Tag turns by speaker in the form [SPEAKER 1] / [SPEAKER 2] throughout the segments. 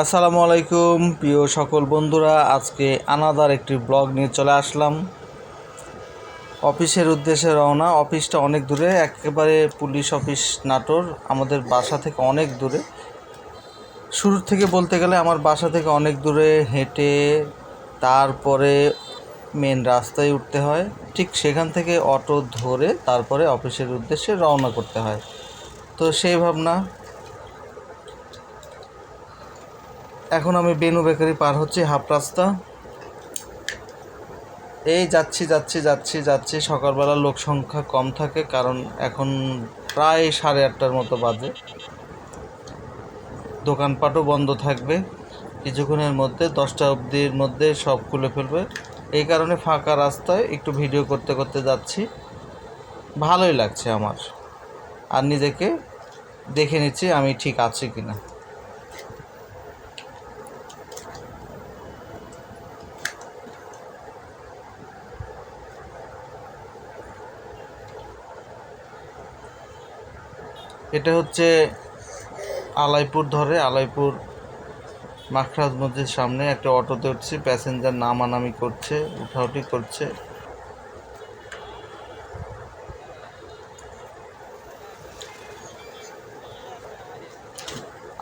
[SPEAKER 1] আসসালামু আলাইকুম, প্রিয় সকল বন্ধুরা। আজকে আনাদার একটি ব্লগ নিয়ে চলে আসলাম। অফিসের উদ্দেশ্যে রওনা। অফিসটা অনেক দূরে, একেবারে পুলিশ অফিস নাটোর, আমাদের বাসা থেকে অনেক দূরে। শুরু থেকে বলতে গেলে আমার বাসা থেকে অনেক দূরে হেঁটে তারপরে মেন রাস্তায় উঠতে হয়। ঠিক সেখান থেকে অটো ধরে তারপরে অফিসের উদ্দেশ্যে রওনা করতে হয়। তো সেই ভাবনা এখন আমি বেনু বেকারি পার হচ্ছি, হাফ রাস্তা। এই যাচ্ছি যাচ্ছি যাচ্ছি যাচ্ছি। সকালবেলা লোক সংখ্যা কম থাকে, কারণ এখন প্রায় সাড়ে আটটার মতো বাজে। দোকানপাটও বন্ধ থাকবে। কিছুক্ষণের মধ্যে, দশটা অবধির মধ্যে সব খুলে ফেলবে। এই কারণে ফাঁকা রাস্তায় একটু ভিডিও করতে করতে যাচ্ছি। ভালোই লাগছে আমার। আর নিজেকে দেখে নিচ্ছি আমি ঠিক আছি কিনা। এটা হচ্ছে আলাইপুর ধরে, আলাইপুর মাখরাজ মসজিদ সামনে একটা অটোতে উঠছি প্যাসেঞ্জার নামানামি করছে, উঠাউঠি করছে।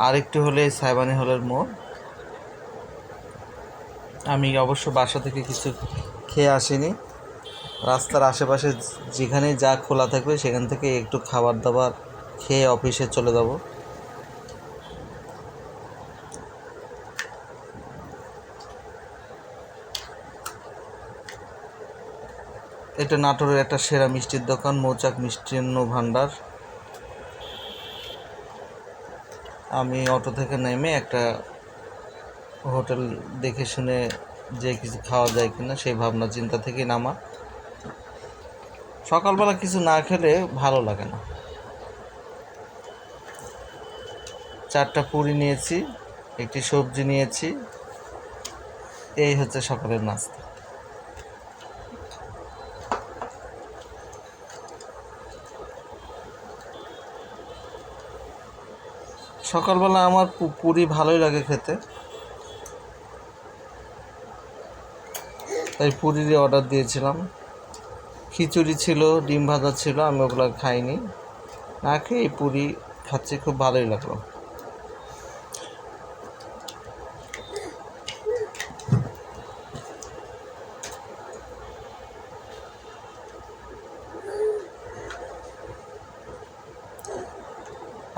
[SPEAKER 1] আরেকটু হলে সাইবানি হলের মোড়। আমি অবশ্য বাসা থেকে কিছু খেয়ে আসিনি। রাস্তার আশেপাশে যেখানে যা খোলা থাকবে সেখান থেকে একটু খাবার দাবার খেয়ে অফিসে চলে যাব। এটা নাটোরের একটা সেরা মিষ্টির দোকান, মৌচাক মিষ্টান্ন ভাণ্ডার আমি অটো থেকে নেমে একটা হোটেল দেখে শুনে যে কিছু খাওয়া যায় কিনা সেই ভাবনা চিন্তা থেকে নামা। সকালবেলা কিছু না খেলে ভালো লাগে না। চারটা পুরি নিয়েছি, একটি সবজি নিয়েছি। এই হচ্ছে সকালের নাস্তা। সকালবেলা আমার পুরি ভালোই লাগে খেতে। তাই পুরিরই অর্ডার দিয়েছিলাম। খিচুড়ি ছিল, ডিম ভাজা ছিল, আমি ওগুলো খাইনি। না খেয়ে এই পুরি খাচ্ছি, খুব ভালোই লাগল।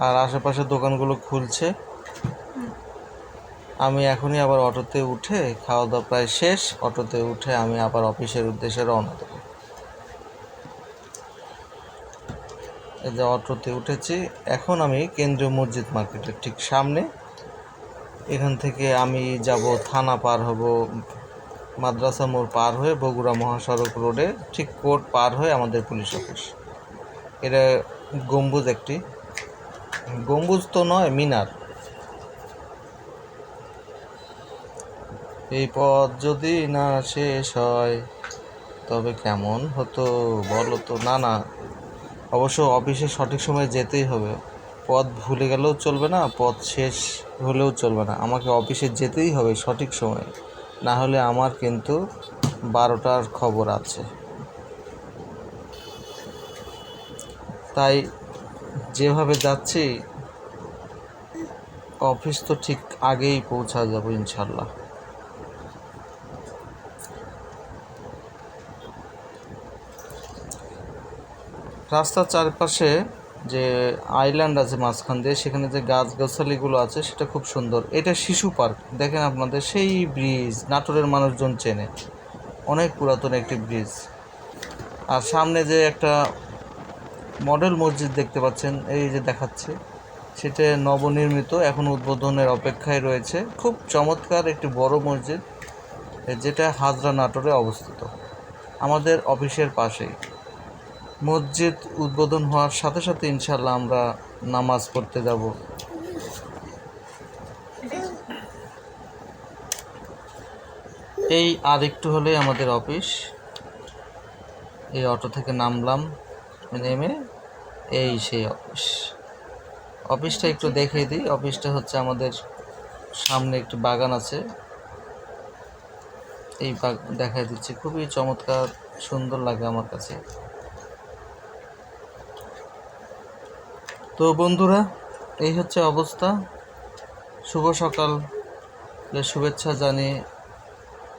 [SPEAKER 1] আর আশেপাশের দোকানগুলো খুলছে। আমি এখনই আবার অটোতে উঠে খাওয়া দাওয়া প্রায় শেষ। অটোতে উঠে আমি আবার অফিসের উদ্দেশ্যে রওনা দেবো। এই যে অটোতে উঠেছি। এখন আমি কেন্দ্রীয় মসজিদ মার্কেটের ঠিক সামনে। এখান থেকে আমি যাব থানা পার হব, মাদ্রাসা মোড় পার হয়ে বগুড়া মহাসড়ক রোডে। ঠিক কোর্ট পার হয়ে আমাদের পুলিশ অফিস। এটা গম্বুজ একটি। গম্বুজ তো নয়, মিনার। এই পথ যদি না শেষ হয়, তবে কেমন হতো বলো তো? না না, অবশ্য অফিসে সঠিক সময়ে যেতেই হবে। পথ ভুলে গেলেও চলবে না, পথ শেষ হলেও চলবে না। আমাকে অফিসে যেতেই হবে সঠিক সময়ে। না হলে আমার কিন্তু বারোটার খবর আছে। তাই যেভাবে যাচ্ছি অফিস তো ঠিক আগেই পৌঁছা যাব ইনশাল্লাহ রাস্তার চারপাশে যে আইল্যান্ড আছে মাঝখান দিয়ে, সেখানে যে গাছগাছালিগুলো আছে, সেটা খুব সুন্দর। এটা শিশু পার্ক। দেখেন আপনাদের, সেই ব্রিজ, নাটোরের মানুষজন চেনে। অনেক পুরাতন একটি ব্রিজ। আর সামনে যে একটা মডেল মসজিদ দেখতে পাচ্ছেন, এই যে দেখাচ্ছে। সেটা নবনির্মিত, এখন উদ্বোধনের অপেক্ষায় রয়েছে। খুব চমৎকার একটি বড় মসজিদ, যেটা হাজরা নাটোরে অবস্থিত। আমাদের অফিসের পাশেই। মসজিদ উদ্বোধন হওয়ার সাথে সাথে ইনশাল্লাহ আমরা নামাজ পড়তে যাব। এই আর একটু হলেই আমাদের অফিস। এই অটো থেকে নামলাম। নেমে এই সেই অফিস। অফিসটা একটু দেখিয়ে দিই। অফিসটা হচ্ছে আমাদের সামনে একটি বাগান আছে। এই দেখাই দিচ্ছি। খুবই চমৎকার, সুন্দর লাগে আমার কাছে। তো বন্ধুরা, এই হচ্ছে অবস্থা। শুভ সকাল। শুভেচ্ছা জানিয়ে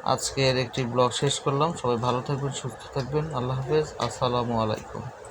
[SPEAKER 1] আজকের একটি ব্লগ শেষ করলাম। সবাই ভালো থাকবেন, সুস্থ থাকবেন। আল্লাহ হাফেজ। আসসালামু আলাইকুম।